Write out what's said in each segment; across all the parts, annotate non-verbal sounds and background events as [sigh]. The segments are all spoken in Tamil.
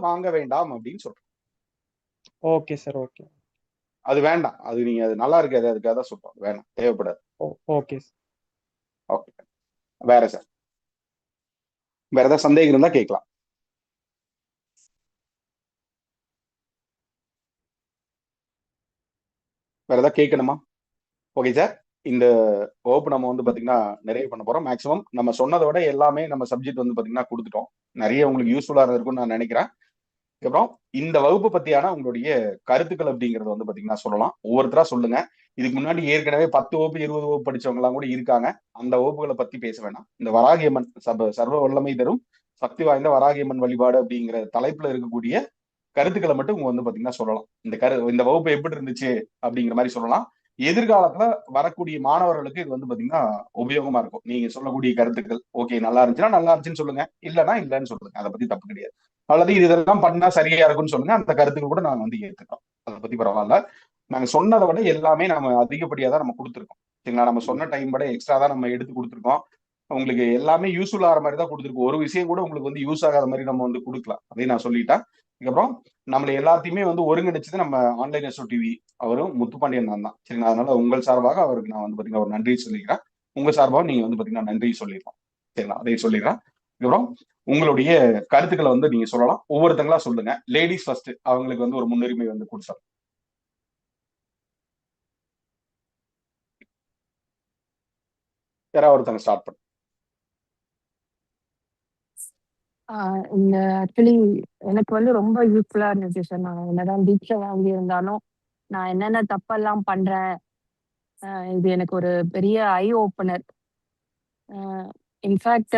வாங்க வேண்டாம் அப்படின்னு சொல்றேன் ஓகே சார் ஓகே. அது வேண்டாம். அது நீங்க அது நல்லா இருக்காது அதுக்காக தான் சொல்றோம். வேணாம் தேவைப்படாது. Okay okay. வேற சார்? வேற ஏதாவது சந்தேகம் இருந்தா கேட்கலாம். வேற ஏதாவது கேட்கணுமா? Okay sir. இந்த வகுப்பு நம்ம வந்து பாத்தீங்கன்னா நிறைய பண்ண போறோம். மேக்ஸிமம் நம்ம சொன்னதை விட எல்லாமே நம்ம சப்ஜெக்ட் வந்து பாத்தீங்கன்னா கொடுத்துட்டோம். நிறைய உங்களுக்கு யூஸ்ஃபுல்லா இருந்திருக்கும்னு நான் நினைக்கிறேன். அப்புறம் இந்த வகுப்பு பத்தியான உங்களுடைய கருத்துக்கள் அப்படிங்கறது வந்து பாத்தீங்கன்னா சொல்லலாம். ஒவ்வொருத்தரா சொல்லுங்க. இதுக்கு முன்னாடி ஏற்கனவே பத்து வகுப்பு இருபது வகுப்பு படிச்சவங்க எல்லாம் கூட இருக்காங்க. அந்த வகுப்புகளை பத்தி பேச வேணாம். இந்த வராகியம்மன் சப சர்வ வல்லமை தரும் சக்தி வாய்ந்த வராகியம்மன் வழிபாடு அப்படிங்கிற தலைப்புல இருக்கக்கூடிய கருத்துக்களை மட்டும் உங்க வந்து பாத்தீங்கன்னா சொல்லலாம். இந்த கரு இந்த வகுப்பு எப்படி இருந்துச்சு அப்படிங்கிற மாதிரி சொல்லலாம். எதிர்காலத்துல வரக்கூடிய மாணவர்களுக்கு இது வந்து பாத்தீங்கன்னா உபயோகமா இருக்கும். நீங்க சொல்லக்கூடிய கருத்துக்கள் ஓகே நல்லா இருந்துச்சுன்னா நல்லா இருந்துச்சுன்னு சொல்லுங்க. இல்லைன்னா இல்லைன்னு சொல்லுங்க. அதை பத்தி தப்பு கிடையாது. அல்லது இது இதெல்லாம் பண்ணா சரியா இருக்கும்னு சொல்லுங்க. அந்த கருத்துக்கள் கூட நாங்க வந்து ஏத்துக்கிறோம். அதை பத்தி பரவாயில்ல. நாங்க சொன்னதை விட எல்லாமே நம்ம அதிகப்படியா தான் நம்ம கொடுத்துருக்கோம். சரிங்களா? நம்ம சொன்ன டைம் விட எக்ஸ்ட்ரா தான் நம்ம எடுத்து கொடுத்துருக்கோம். உங்களுக்கு எல்லாமே யூஸ்ஃபுல் ஆகிற மாதிரி தான் கொடுத்துருக்கோம். ஒரு விஷயம் கூட உங்களுக்கு வந்து யூஸ் ஆகாத மாதிரி நம்ம வந்து கொடுக்கலாம். அதையும் நான் சொல்லிட்டேன். அதுக்கப்புறம் நம்மளை எல்லாத்தையுமே வந்து ஒருங்கிணைச்சது நம்ம ஆன்லைன் எஸ்ஓ டிவி அவரும் முத்துப்பாண்டியன் தான் தான். சரிங்களா? அதனால உங்கள் சார்பாக அவருக்கு நான் வந்து பாத்தீங்கன்னா ஒரு நன்றி சொல்லிக்கிறேன். உங்க சார்பாக நீங்க வந்து பாத்தீங்கன்னா நன்றி சொல்லிடலாம். சரிங்களா? அதையும் சொல்லிடுறேன். அதுக்கப்புறம் உங்களுடைய கருத்துக்களை வந்து நீங்க சொல்லலாம். ஒவ்வொருத்தங்களா சொல்லுங்க. லேடிஸ் ஃபர்ஸ்ட் அவங்களுக்கு வந்து ஒரு முன்னுரிமை வந்து கொடுத்தோம் யாராவது ஒருத்தங்க ஸ்டார்ட் பண்ணு. இந்த ஆக்சுவலி எனக்கு வந்து ரொம்ப யூஸ்ஃபுல்லா இருந்துச்சு சார் நான் என்னதான் தீட்சை வாங்கி இருந்தாலும் நான் என்னென்ன தப்பெல்லாம் பண்றேன் இது எனக்கு ஒரு பெரிய ஐ ஓப்பனர் இன்ஃபேக்ட்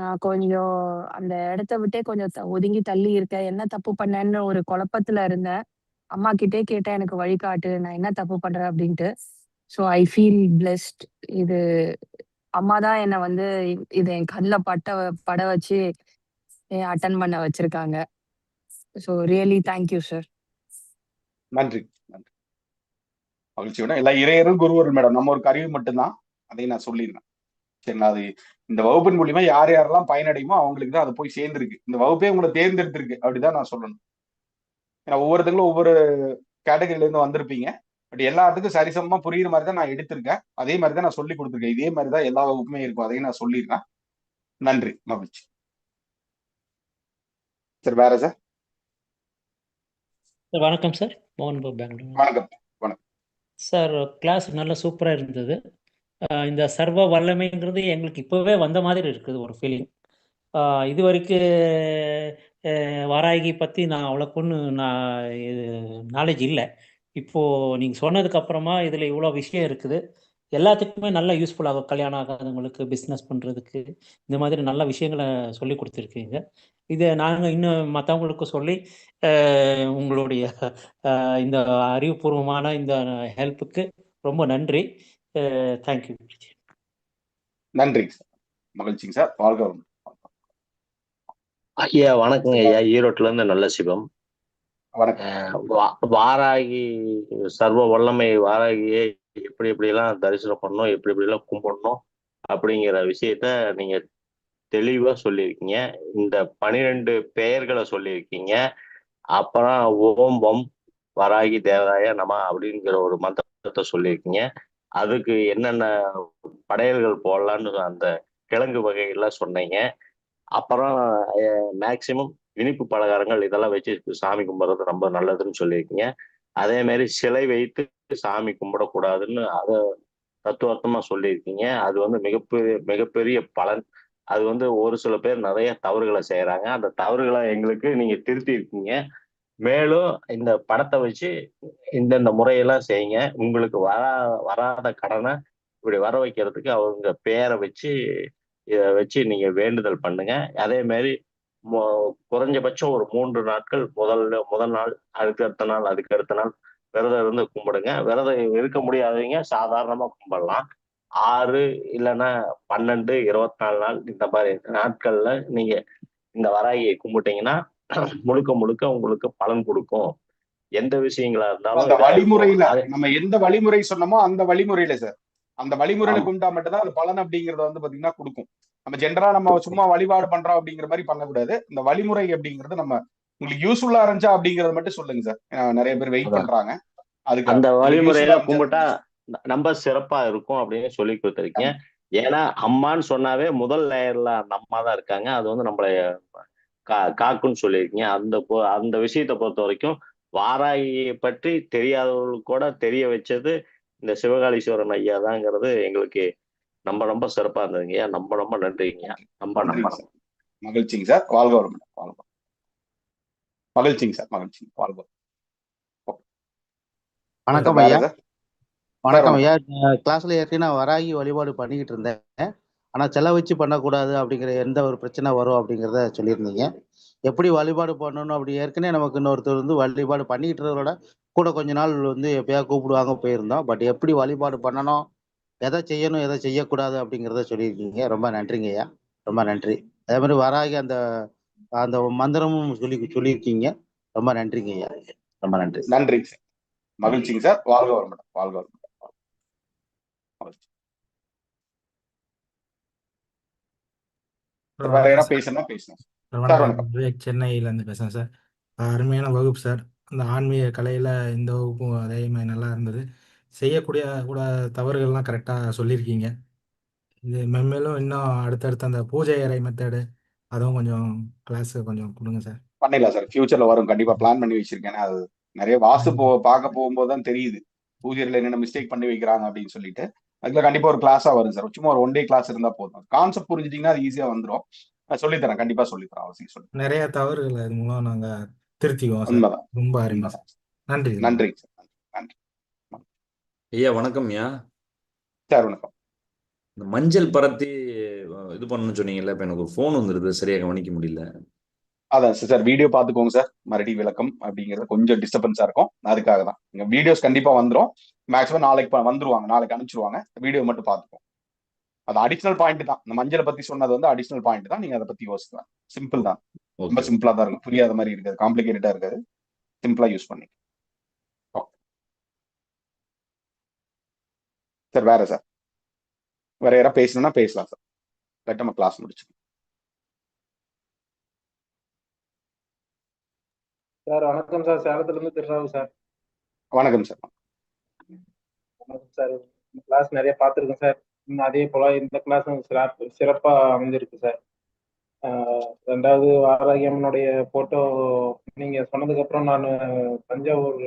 நான் கொஞ்சம் அந்த இடத்த விட்டே கொஞ்சம் ஒதுங்கி தள்ளி இருக்கேன் என்ன தப்பு பண்ணேன்னு ஒரு குழப்பத்துல இருந்தேன். அம்மா கிட்டே கேட்டேன் எனக்கு வழிகாட்டு நான் என்ன தப்பு பண்றேன்? அப்படின்ட்டு. ஸோ ஐ ஃபீல் பிளெஸ்ட் இது அம்மா தான் என்னை வந்து இது என் கல்ல பட்ட பட வச்சு அட்டன் பண்ண வச்சிருக்காங்க. ஸோ ரியலி தேங்க்யூ சார் நன்றி நன்றி. மகிழ்ச்சி எல்லா இறையரும் குருவரும் மேடம். நம்ம ஒரு கருவி மட்டும்தான். அதையும் நான் சொல்லிடுறேன் சரிங்களா அது இந்த வகுப்பின் மூலியமா யார் யாரெல்லாம் பயனடையுமோ அவங்களுக்கு தான் அது போய் சேர்ந்துருக்கு. இந்த வகுப்பே உங்களை தேர்ந்தெடுத்திருக்கு அப்படிதான் நான் சொல்லணும். ஏன்னா ஒவ்வொருத்தங்களும் ஒவ்வொரு கேட்டகரியில இருந்து வந்திருப்பீங்க. பட் எல்லாத்துக்கும் சரிசமமா புரியுற மாதிரி தான் நான் எடுத்திருக்கேன். அதே மாதிரி தான் நான் சொல்லி கொடுத்துருக்கேன். இதே மாதிரி தான் எல்லா வகுப்புமே இருக்கும். அதையும் நான் சொல்லிடுறேன் நன்றி. மகிழ்ச்சி. சார் வேற சார்? வணக்கம் சார். மோகன் பாபு பெங்களூர். வணக்கம். வணக்கம். சார் கிளாஸ் நல்லா சூப்பராக இருந்தது. இந்த சர்வ வல்லமைங்கிறது எங்களுக்கு இப்போவே வந்த மாதிரி இருக்குது ஒரு ஃபீலிங் இது வரைக்கும் வாராகி பற்றி நான் அவ்வளோக்குன்னு நான் இது நாலேஜ் இல்லை. இப்போது நீங்கள் சொன்னதுக்கப்புறமா இதில் இவ்வளோ விஷயம் இருக்குது. எல்லாத்துக்குமே நல்லா யூஸ்ஃபுல்லாகும் கல்யாணம் ஆகாதவங்களுக்கு பிஸ்னஸ் பண்ணுறதுக்கு இந்த மாதிரி நல்ல விஷயங்களை சொல்லி கொடுத்துருக்கீங்க. இதை நாங்கள் இன்னும் மற்றவங்களுக்கு சொல்லி உங்களுடைய இந்த அறிவுபூர்வமான இந்த ஹெல்ப்புக்கு ரொம்ப நன்றி. தேங்க்யூ நன்றிங்க சார் மகிழ்ச்சிங்க சார். வாழ்க ஐயா வணக்கங்க ஐயா. ஈரோட்ல இருந்து நல்ல சிவம். வணக்கம். வாராகி சர்வ வல்லமை வாராகியை எப்படி எப்படிலாம் தரிசனம் பண்ணணும் எப்படி எப்படிலாம் கும்பிடணும் அப்படிங்கிற விஷயத்த நீங்க தெளிவா சொல்லியிருக்கீங்க. இந்த பனிரெண்டு பெயர்களை சொல்லியிருக்கீங்க. அப்புறம் ஓம்பம் வராகி தேவராய நம அப்படிங்கிற ஒரு மந்திரத்தை சொல்லியிருக்கீங்க. அதுக்கு என்னென்ன படையல்கள் போடலான்னு அந்த கிழங்கு வகைகள்லாம் சொன்னீங்க. அப்புறம் மேக்சிமம் இனிப்பு பலகாரங்கள் இதெல்லாம் வச்சு சாமி கும்பிட்றது ரொம்ப நல்லதுன்னு சொல்லியிருக்கீங்க. அதே மாதிரி சிலை வைத்து சாமி கும்பிடக்கூடாதுன்னு அதை தத்துவார்த்தமாக சொல்லியிருக்கீங்க. அது வந்து மிகப்பெரிய மிகப்பெரிய பலன். அது வந்து ஒரு சில பேர் நிறைய தவறுகளை செய்கிறாங்க அந்த தவறுகளை எங்களுக்கு நீங்கள் திருத்தி இருக்கீங்க மேலும் இந்த படத்தை வச்சு இந்தந்த முறையெல்லாம் செய்யுங்க. உங்களுக்கு வரா வராத கடனை இப்படி வர வைக்கிறதுக்கு அவங்க பேரை வச்சு இதை வச்சு நீங்க வேண்டுதல் பண்ணுங்க. அதே மாதிரி குறைஞ்சபட்சம் ஒரு மூன்று நாட்கள் முதல்ல முதல் நாள் அதுக்கு அடுத்த நாள் அதுக்கு அடுத்த நாள் விரதம் இருந்து கும்பிடுங்க. விரதம் இருக்க முடியாதவங்க சாதாரணமா கும்பிடலாம். ஆறு இல்லைன்னா பன்னெண்டு இருபத்தி நாலு நாள் இந்த மாதிரி நாட்கள்ல நீங்க இந்த வராகியை கும்பிட்டீங்கன்னா [clears throat] முழுக்க முழுக்க உங்களுக்கு பலன் கொடுக்கும். எந்த விஷயங்களா இருந்தாலும் அந்த வழிமுறையில நம்ம எந்த வழிமுறை சொன்னோமோ அந்த வழிமுறையில சார். அந்த வழிமுறையில கும்பிட்டா மட்டும்தான் அது பலன் அப்படிங்கறத வந்து பாத்தீங்கன்னா கொடுக்கும். நம்ம ஜென்ரலா நம்ம சும்மா வழிபாடு பண்றோம் அப்படிங்கிற மாதிரி பண்ணக்கூடாது. இந்த வழிமுறை அப்படிங்கறது நம்ம உங்களுக்கு யூஸ்ஃபுல்லா இருந்துச்சா அப்படிங்கறத மட்டும் சொல்லுங்க சார். நிறைய பேர் வெயிட். பண்றாங்க. அதுக்கு அந்த வழிமுறையில கும்பிட்டா நம்ம சிறப்பா இருக்கும் அப்படின்னு சொல்லி கொடுத்துருக்கீங்க. ஏன்னா அம்மான்னு சொன்னாவே முதல் லேயர்ல அந்த அம்மா தான் இருக்காங்க. அது வந்து நம்மளை கா காக்குன்னு சொல்லியிருக்கீங்க. அந்த பொ- அந்த விஷயத்தை பொறுத்த வரைக்கும் வாராகியை பற்றி தெரியாதவர்களுக்கு கூட தெரிய வச்சது இந்த சிவகாளீஸ்வரன் ஐயா தாங்கிறது எங்களுக்கு ரொம்ப ரொம்ப சிறப்பா இருந்ததுங்க. ஐயா ரொம்ப ரொம்ப நன்றிங்க. ரொம்ப சார் மகிழ்ச்சிங்க சார். வாழ்க வளமுடன். வாழ்க. மகிழ்ச்சிங்க சார். மகிழ்ச்சிங்க. வாழ்க. வணக்கம் ஐயா. வணக்கம். ஐயா. கிளாஸ்ல ஏற்கனவே நான் வராகி வழிபாடு பண்ணிக்கிட்டு இருந்தேன். ஆனால் செலவு வச்சு பண்ணக்கூடாது அப்படிங்கிற எந்த ஒரு பிரச்சனை வரும் அப்படிங்கிறத சொல்லியிருந்தீங்க. எப்படி வழிபாடு பண்ணணும் அப்படி ஏற்கனவே நமக்கு இன்னொருத்தர் வந்து வழிபாடு பண்ணிக்கிட்டு இருக்கிறதோட கூட கொஞ்ச நாள் வந்து எப்பயாவது கூப்பிடுவாங்க போயிருந்தோம். பட் எப்படி வழிபாடு பண்ணணும் எதை செய்யணும் எதை செய்யக்கூடாது அப்படிங்கிறத சொல்லியிருக்கீங்க. ரொம்ப நன்றிங்க ஐயா. ரொம்ப நன்றி. அதே மாதிரி வராகி அந்த அந்த மந்திரமும் சொல்லி சொல்லியிருக்கீங்க. ரொம்ப நன்றிங்க ஐயா. ரொம்ப நன்றி. நன்றிங்க சார் மகிழ்ச்சிங்க சார். வாழ்க வளமுடன். வாழ்க வளமுடன். மகிழ்ச்சி. வேற யாராவது பேசணும்னா பேசணும் சார் வணக்கம். பேசுகிறேன் சார் அருமையான வகுப்பு சார் அந்த ஆன்மீக கலையில் இந்த வகுப்பும் அதே மாதிரி நல்லா இருந்தது. செய்யக்கூடிய கூட தவறுகள்லாம் கரெக்டாக சொல்லியிருக்கீங்க. இது மென்மேலும் இன்னும் அடுத்தடுத்து அந்த பூஜை அறை மெத்தடு அதுவும் கொஞ்சம் கிளாஸ் கொஞ்சம் கொடுங்க சார் பண்ணிடலாம் சார் ஃபியூச்சர்ல வரும். கண்டிப்பா பிளான் பண்ணி வச்சிருக்கேன். அது நிறைய வாஸ்து போ பார்க்க போகும்போது தான் தெரியுது. பூஜையில என்னென்ன மிஸ்டேக் பண்ணி வைக்கிறாங்க அப்படின்னு சொல்லிட்டு. அதுல கண்டிப்பா ஒரு கிளாஸா வரும் சார் சும்மா ஒரு ஒன் டே கிளாஸ் இருந்தா போதும். கான்செப்ட் புரிஞ்சுட்டீங்கன்னா அது ஈஸியா வந்துடும் நான் சொல்லித்தரேன். கண்டிப்பா சொல்லித்தரேன். அவசியம் சொல்லி நிறைய தவறுகள் அது மூலம் நாங்கள் திருத்திக்குவோம் ரொம்ப அருமை நன்றி நன்றிங்க சார் நன்றி. ஐயா வணக்கம்யா சார் வணக்கம். இந்த மஞ்சள் பரத்தி இது பண்ணணும்னு சொன்னீங்கல்ல இப்போ எனக்கு ஒரு ஃபோன் வந்துருது. சரியா கவனிக்க முடியல. அதான் சார் சார் வீடியோ பார்த்துக்கோங்க சார் மறுபடி விளக்கம் அப்படிங்கிறது கொஞ்சம் டிஸ்டர்பன்ஸா இருக்கும். அதுக்காக தான் இங்க வீடியோஸ் கண்டிப்பா வந்துரும். மேக்ஸிமம் நாளைக்கு வந்துருவாங்க. நாளைக்கு அனுப்பிச்சிருவாங்க. வீடியோ மட்டும் பார்த்துக்கோங்க அது அடிஷனல் பாயிண்ட் தான். இந்த மஞ்சளை பத்தி சொன்னது வந்து அடிஷனல் பாயிண்ட் தான். நீங்க அதை பத்தி யோசிக்கலாம் சிம்பிள் தான். ரொம்ப சிம்பிளா தான் இருக்கும். புரியாத மாதிரி இருக்காது. காம்ப்ளிகேட்டடா இருக்காது. சிம்பிளா யூஸ் பண்ணி சார் வேற சார் வேற யாராவது பேசணும்னா பேசலாம் சார் கரெக்டாக நம்ம கிளாஸ் முடிச்சு சார் வணக்கம் சார் சேலத்துல இருந்து திருராவு சார் வணக்கம் சார் வணக்கம் சார் இந்த கிளாஸ் நிறைய பார்த்துருக்கேன் சார். இன்னும் அதே போல இந்த கிளாஸும் சிறப்பு சிறப்பா அமைஞ்சிருக்கு சார். ரெண்டாவது வாராகியம்மனுடைய போட்டோ நீங்க சொன்னதுக்கு அப்புறம் நான் தஞ்சாவூர்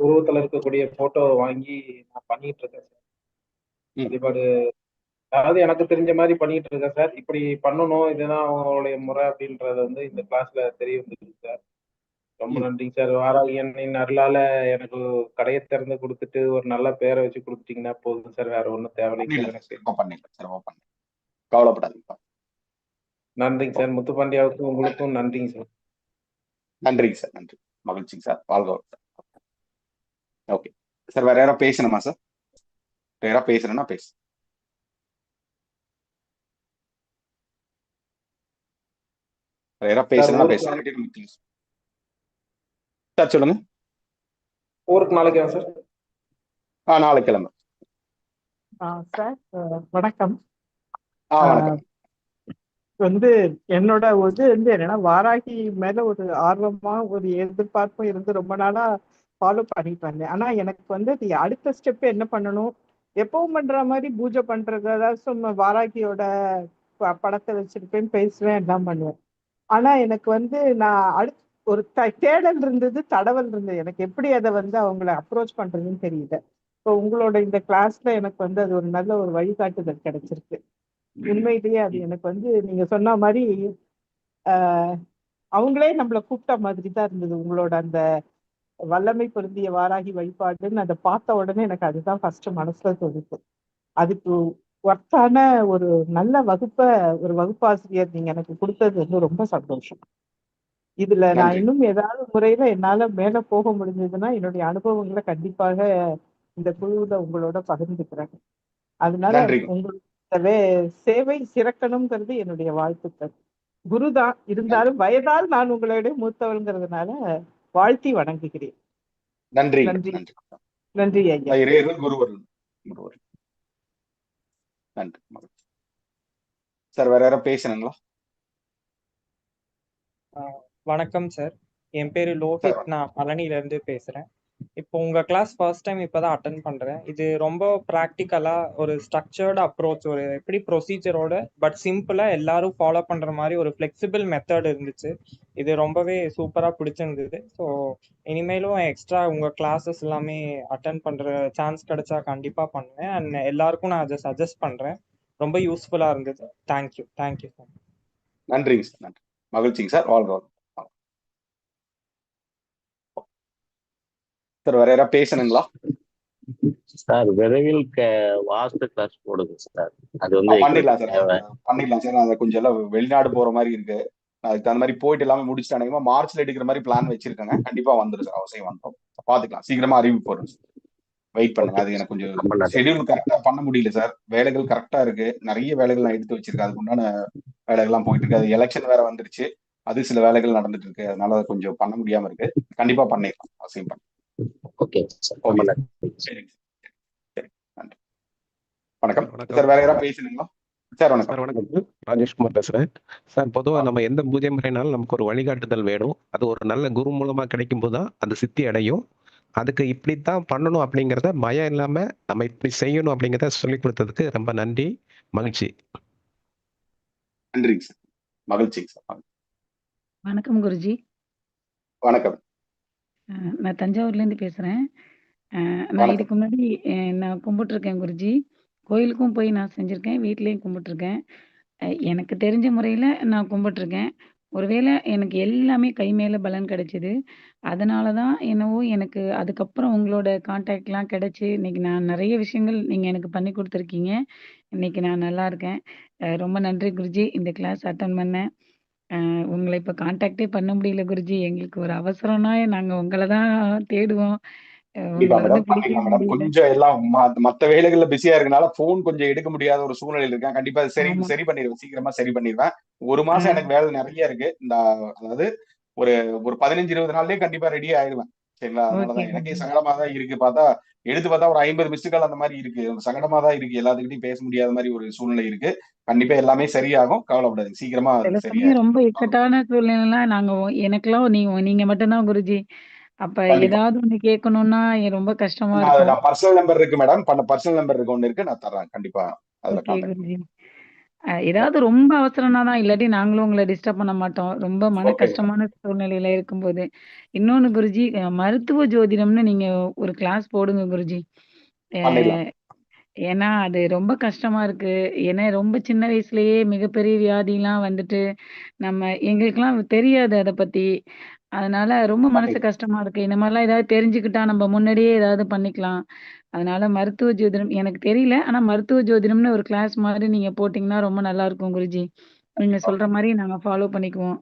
உருவத்துல இருக்கக்கூடிய போட்டோ வாங்கி நான் பண்ணிட்டு இருக்கேன் சார். வழிபாடு அதாவது எனக்கு தெரிஞ்ச மாதிரி பண்ணிட்டு இருக்கேன் சார். இப்படி பண்ணணும் இதுதான் அவங்களுடைய முறை அப்படின்றத வந்து இந்த கிளாஸ்ல தெரிய வந்துருக்கு சார். ரொம்ப. நன்றிங்க சார். வாராகி எண்ணின் அருளால எனக்கு கடையை திறந்து கொடுத்துட்டு ஒரு நல்ல பேரை வச்சு கொடுத்துட்டீங்கன்னா போதும் சார். வேற ஒன்றும் பண்ணிடலாம் எனக்கு. கவலைப்படாதீங்க. நன்றிங்க சார். முத்துப்பாண்டியாவுக்கும் உங்களுக்கும் நன்றிங்க சார். நன்றிங்க சார் நன்றி. மகிழ்ச்சிங்க சார். வாழ்க ஓகே. சார் வேற யாராவது பேசணுமா சார்? வேற யாராவது பேசணும்னா பேசு. வேற பேசணும்னா ஊருக்கு பேசலாம் இல்லாட்டி நம்ம close. சார் சொல்லுங்க. ஊருக்கு நாளைக்கு சார். ஆ நாளை கிளம்பு சார் வணக்கம். ஆ வணக்கம். வந்து என்னோட இது வந்து என்னன்னா வாராகி மேல ஒரு ஆர்வமா ஒரு எதிர்பார்ப்பும் இருந்து ரொம்ப நாளா ஃபாலோ பண்ணிட்டு வந்தேன். ஆனா எனக்கு வந்து அது அடுத்த ஸ்டெப் என்ன பண்ணணும்? எப்பவும் பண்ற மாதிரி பூஜை பண்றது அதாவது சும்மா வாராகியோட படத்தை வச்சிருப்பேன் பேசுவேன் எல்லாம் பண்ணுவேன். ஆனா எனக்கு வந்து நான் அடுத் ஒரு தேடல் இருந்தது தடவல் இருந்தது. எனக்கு எப்படி அதை வந்து அவங்கள அப்ரோச் பண்றதுன்னு தெரியல. இப்போ உங்களோட இந்த கிளாஸ்ல எனக்கு வந்து அது ஒரு நல்ல ஒரு வழிகாட்டுதல் கிடைச்சிருக்கு. உண்மையிலேயே அது எனக்கு வந்து நீங்க சொன்ன மாதிரி ஆஹ் அவங்களே நம்மளை கூப்பிட்ட மாதிரி தான் இருந்தது. உங்களோட அந்த வல்லமை பொருந்திய வாராகி வழிபாடுன்னு அதை பார்த்த உடனே எனக்கு அதுதான் ஃபர்ஸ்ட் மனசுல தோணுது. அதுக்கு ஒர்த்தான ஒரு நல்ல வகுப்பை ஒரு வகுப்பாசிரியர் நீங்க எனக்கு கொடுத்தது வந்து ரொம்ப சந்தோஷம். இதுல நான் இன்னும் ஏதாவது முறையில என்னால மேல போக முடிஞ்சதுன்னா என்னுடைய அனுபவங்களை கண்டிப்பாக இந்த குழுவுல உங்களோட பகிர்ந்துக்கிறேன். அதனால வே- சேவை சிறக்கணுங்கிறது என்னுடைய வாழ்த்துக்கள். குருதான் இருந்தாலும் வயதால் நான் உங்களோட மூத்தவங்கிறதுனால வாழ்த்தி வணங்குகிறேன். நன்றி. நன்றி. நன்றி. ஐயா. நன்றி. சார் வேற யாராவது பேசணுங்களா வணக்கம் சார் என் பேரு லோஹித் நான் பழனில இருந்து பேசுறேன். இப்போ உங்க கிளாஸ் ஃபர்ஸ்ட் டைம் இப்பதான் அட்டன் பண்றேன். இது ரொம்ப ப்ராக்டிக்கலா ஒரு ஸ்ட்ரக்சர்டு அப்ரோச் ஒரு எப்படி ப்ரொசீஜரோட பட் சிம்பிளா எல்லாரும் ஃபாலோ பண்ற மாதிரி ஒரு ஃபிளெக்சிபிள் மெத்தட் இருந்துச்சு. இது ரொம்பவே சூப்பரா பிடிச்சிருந்தது. ஸோ இனிமேலும் எக்ஸ்ட்ரா உங்க கிளாஸஸ் எல்லாமே அட்டன் பண்ற சான்ஸ் கிடைச்சா கண்டிப்பா பண்ணுவேன். அண்ட் எல்லாருக்கும் நான் அதை சஜஸ்ட் பண்றேன். ரொம்ப யூஸ்ஃபுல்லா இருந்தது. Thank you thank you sir நன்றிங்க சார் நன்றி. மகிழ்ச்சிங்க சார் வாழ்க வளமுடன். சார் வேற யாராவது பேசணுங்களா? சார் விரைவில் வாஸ்து கிளாஸ் போடுங்க சார் அது வந்து பண்ணிடலாம் சார். பண்ணிடலாம் சார். நான் கொஞ்சம் எல்லாம் வெளிநாடு போற மாதிரி இருக்கு. அதுக்கு தகுந்த மாதிரி போயிட்டு எல்லாமே முடிச்சுட்டு அநேகமா மார்ச்ல எடுக்கிற மாதிரி பிளான் வச்சிருக்கேங்க. கண்டிப்பா வந்துடும் சார். அவசியம் வந்துடும் பாத்துக்கலாம். சீக்கிரமா அறிவிப்பு போறோம் சார். வெயிட் பண்ணுங்க. அது எனக்கு கொஞ்சம் ஷெட்யூல் கரெக்டா பண்ண முடியல சார். வேலைகள் கரெக்டா இருக்கு. நிறைய வேலைகள் நான் எடுத்து வச்சிருக்கேன். அதுக்கு உண்டான வேலைகள்லாம் போயிட்டு இருக்கு. அது எலெக்ஷன் வேற வந்துருச்சு. அது சில வேலைகள் நடந்துட்டு இருக்கு. அதனால அது கொஞ்சம் பண்ண முடியாம இருக்கு. கண்டிப்பா பண்ணிடலாம். அவசியம் பண்ணி ஓகே சார் ரொம்ப நன்றி வணக்கம். வணக்கம். சார் வேற யாராவது பேசணுங்களா சார் வணக்கம். சார் வணக்கம். ராஜேஷ்குமார் பேசுறேன். சார் பொதுவாக நம்ம எந்த பூஜை முறைனாலும் நமக்கு ஒரு வழிகாட்டுதல் வேணும். அது ஒரு நல்ல குரு மூலமா கிடைக்கும் போது தான் அது சித்தி அடையும். அதுக்கு இப்படித்தான் பண்ணணும் அப்படிங்கிறத பயம் இல்லாம நம்ம இப்படி செய்யணும் அப்படிங்கிறத சொல்லி கொடுத்ததுக்கு ரொம்ப நன்றி. மகிழ்ச்சி. நன்றிங்க சார். மகிழ்ச்சிங்க சார். வணக்கம் குருஜி. வணக்கம். நான் தஞ்சாவூர்லேருந்து பேசுகிறேன் நான் வணக்கம். இதுக்கு முன்னாடி நான் கும்பிட்டுருக்கேன் குருஜி. கோயிலுக்கும் போய் நான் செஞ்சுருக்கேன் வீட்லேயும் கும்பிட்டுருக்கேன். எனக்கு தெரிஞ்ச முறையில் நான் கும்பிட்டுருக்கேன். ஒருவேளை எனக்கு எல்லாமே கை மேலே பலன் கிடைச்சிது. அதனால தான் என்னவோ எனக்கு அதுக்கப்புறம் உங்களோட காண்டாக்ட்லாம் கிடைச்சி இன்னைக்கு நான் நிறைய விஷயங்கள் நீங்கள் எனக்கு பண்ணி கொடுத்துருக்கீங்க. இன்னைக்கு நான் நல்லா இருக்கேன். ரொம்ப நன்றி குருஜி. இந்த கிளாஸ் அட்டன் பண்ணேன். அஹ் உங்களை இப்போ காண்டாக்டே பண்ண முடியல குருஜி. எங்களுக்கு ஒரு அவசரம்னா நாங்கள் உங்களை தான் தேடுவோம். அஹ் கண்டிப்பா உங்களை வந்து மேடம் பிடிக்கவே பண்ணிடலாம் மேடம் முடியல. கொஞ்சம் எல்லாம் ம- மத்த வேலைகள்ல பிஸியா இருக்கனால போன் கொஞ்சம் எடுக்க முடியாத ஒரு சூழ்நிலையில் இருக்கேன். கண்டிப்பா அது சரி சரி பண்ணிடுவேன். சீக்கிரமா சரி பண்ணிடுவேன். ஒரு மாசம் எனக்கு வேலை நிறைய இருக்கு. இந்த அதாவது ஒரு ஒரு பதினஞ்சு இருபது நாள்லயே கண்டிப்பா ரெடி ஆயிடுவேன். சரிங்களா? அதனாலதான் எனக்கே சங்கடமா தான் இருக்கு. பார்த்தா எடுத்து பார்த்தா ஒரு ஐம்பது மிஸ்டு கால் அந்த மாதிரி இருக்கு. சங்கடமா தான் இருக்கு. எல்லாத்துக்கிட்டையும் பேச முடியாத மாதிரி ஒரு சூழ்நிலை இருக்கு. கண்டிப்பா எல்லாமே சரியாகும். கவலைப்படாதீங்க. சீக்கிரமா ரொம்ப இக்கட்டான சூழ்நிலைலாம் நாங்க எனக்கெல்லாம் நீங்க நீங்க மட்டும்தான் குருஜி. அப்ப ஏதாவது ஒண்ணு கேட்கணும்னா ரொம்ப கஷ்டமா நான் பர்சனல் நம்பர் இருக்கு மேடம் பர்சனல் நம்பர் இருக்கு. ஒன்று இருக்கு நான் தர்றேன். கண்டிப்பா. அதுல அஹ் ஏதாவது ரொம்ப அவசரம்னா தான் இல்லாட்டி நாங்களும் உங்களை டிஸ்டர்ப் பண்ண மாட்டோம். ரொம்ப மன கஷ்டமான சூழ்நிலையில இருக்கும்போது. இன்னொன்னு குருஜி மருத்துவ ஜோதிடம்னு நீங்க ஒரு கிளாஸ் போடுங்க குருஜி. பண்ணிடலாம். அஹ் ஏன்னா அது ரொம்ப கஷ்டமா இருக்கு. ஏன்னா ரொம்ப சின்ன வயசுலயே மிகப்பெரிய வியாதிலாம் வந்துட்டு நம்ம எங்களுக்கெல்லாம் தெரியாது அதை பத்தி. அதனால ரொம்ப மனசு கஷ்டமா இருக்கு. இந்த மாதிரிலாம் ஏதாவது தெரிஞ்சுக்கிட்டா நம்ம முன்னாடியே ஏதாவது பண்ணிக்கலாம். அதனால மருத்துவ ஜோதிடம் எனக்கு தெரியல. ஆனா மருத்துவ ஜோதிடம்னு ஒரு கிளாஸ் மாதிரி நீங்க போட்டீங்கன்னா ரொம்ப நல்லா இருக்கும் குருஜி. நீங்க சொல்ற மாதிரி நாங்க ஃபாலோ பண்ணிக்குவோம்.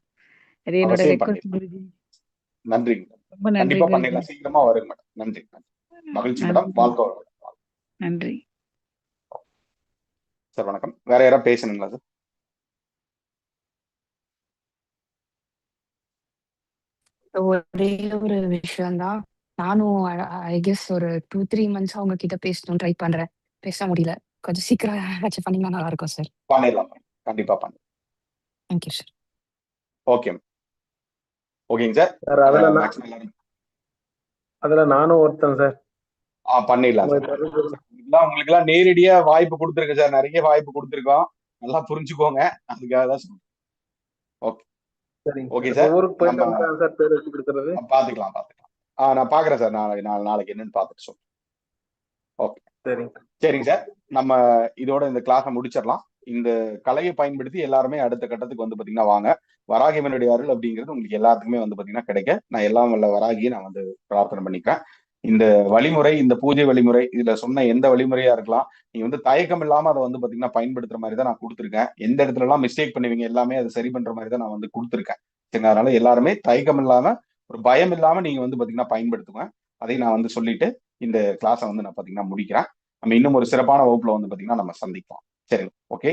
அது என்னோட அவசியம் ரெக்வஸ்ட் குருஜி. நன்றிங்க ரொம்ப நன்றி கண்டிப்பா குருஜி. பண்ணிடலாம் சீக்கிரமா வருங்க மேடம். நன்றி. நன்றி மகிழ்ச்சி மேடம். நன்றி. வாழ்க்கை வளமுடன். நன்றி. சார் வணக்கம். வேற யாராவது பேசணுங்களா சார்? ஒரே ஒரு விஷயம்தான் நானும் ஐ கெஸ் ஒரு டூ த்ரீ மந்த்ஸ் அவங்க கிட்ட பேசணும் ட்ரை பண்றேன். பேச முடியல. கொஞ்சம் சீக்கிரம் ஏதாச்சும் பண்ணீங்கன்னா நல்லா இருக்கும் சார் பண்ணிடலாம் கண்டிப்பா பண்ணி. தேங்க்யூ சார் ஓகே ஓகேங்க சார் சார் அதுல நான் மேக்ஸிமம் எல்லாரும் அதுல நானும் ஒருத்தன் சார் ஆ பண்ணிடலாம் சார் உங்களுக்கு எல்லாம் நேரடியா வாய்ப்பு கொடுத்துருக்கேன் சார் நிறைய வாய்ப்பு கொடுத்துருக்கோம். நல்லா புரிஞ்சுக்கோங்க. அதுக்காக தான் சொல்றேன். Okay okay sir. ஊருக்கு போயிட்டு சார் பேர் வச்சு கொடுக்கறது? பாத்துக்கலாம் பாத்துக்கலாம் ஆ நான் பாக்குறேன் சார். நாளைக்கு நாளை நாளைக்கு என்னன்னு பார்த்துட்டு சொல்றேன். ஓகே சரிங்க. சரிங்க சார். நம்ம இதோட இந்த கிளாஸை முடிச்சிடலாம். இந்த கலையை பயன்படுத்தி எல்லாருமே அடுத்த கட்டத்துக்கு வந்து பாத்தீங்கன்னா வாங்க. வராகிவனுடைய அருள் அப்படிங்கிறது உங்களுக்கு எல்லாத்துக்குமே வந்து பாத்தீங்கன்னா கிடைக்க. நான் எல்லாம் வல்ல வராகியை நான் வந்து பிரார்த்தனை பண்ணிக்கிறேன். இந்த வழிமுறை இந்த பூஜை வழிமுறை இதுல சொன்ன எந்த வழிமுறையா இருக்கலாம் நீங்க வந்து தயக்கம் இல்லாம அதை வந்து பாத்தீங்கன்னா பயன்படுத்துற மாதிரி தான் நான் கொடுத்துருக்கேன். எந்த இடத்துல எல்லாம் மிஸ்டேக் பண்ணுவீங்க எல்லாமே அதை சரி பண்ற மாதிரி தான் நான் வந்து கொடுத்துருக்கேன். சரிங்களா? அதனால எல்லாருமே தயக்கம் இல்லாம ஒரு பயம் இல்லாம நீங்க வந்து பாத்தீங்கன்னா பயன்படுத்துங்க. அதை நான் வந்து சொல்லிட்டு இந்த கிளாஸை வந்து நான் பாத்தீங்கன்னா முடிக்கிறேன். நம்ம இன்னும் ஒரு சிறப்பான வகுப்புல வந்து பாத்தீங்கன்னா நம்ம சந்திக்கலாம். சரி ஓகே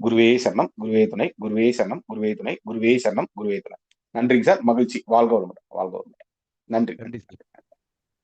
குருவே சரணம் குருவே துணை குருவே சரணம் குருவே துணை குருவே சரணம் குருவே துணை. நன்றிங்க சார். மகிழ்ச்சி. வாழ்க வளமுடன். வாழ்க வளமுடன். நன்றி. நன்றி சார்.